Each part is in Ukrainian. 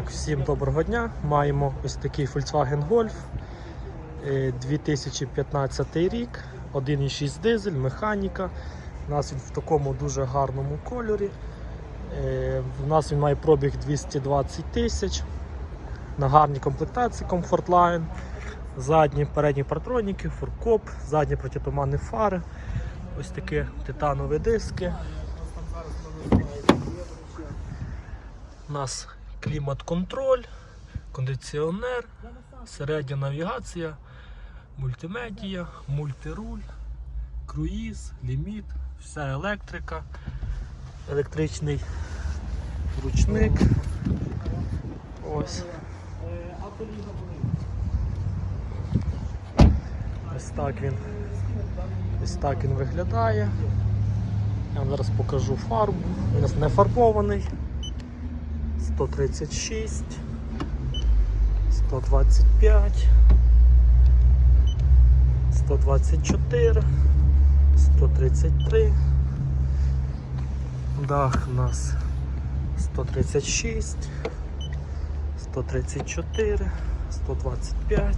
Так, всім доброго дня. Маємо ось такий Volkswagen Golf е, 2015 рік, 1,6 дизель, механіка. У нас він в такому дуже гарному кольорі. Е, У нас він має пробіг 220 тисяч. На гарній комплектації Comfortline. Задні передні партроніки, фуркоп, задні протитуманні фари. Ось такі титанові диски. У нас клімат-контроль, кондиціонер, середня навігація, мультимедія, мультируль, круїз, ліміт, вся електрика, електричний ручник. Ось. Ось так він. Ось так він виглядає. Я вам зараз покажу фарбу. Він у нас не фарбований. 136, 125, 124, 133. Дах у нас 136, 134, 125,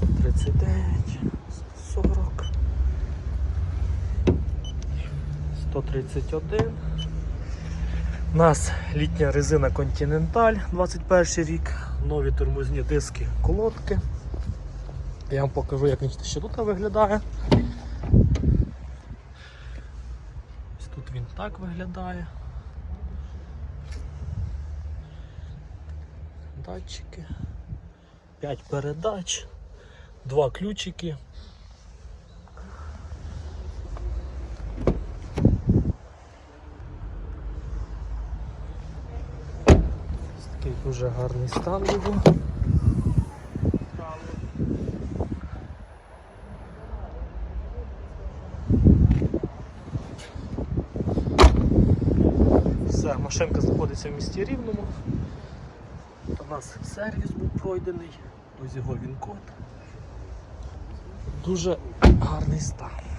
139, 140, 131. У нас літня резина Continental 21 рік, нові тормозні диски колодки. Я вам покажу, як він ще тут виглядає. Ось тут він так виглядає. Датчики, 5 передач, 2 ключики. Такий дуже гарний стан його. Все, машинка знаходиться в місті Рівному. У нас сервіс був пройдений, ось його він код. Дуже гарний стан.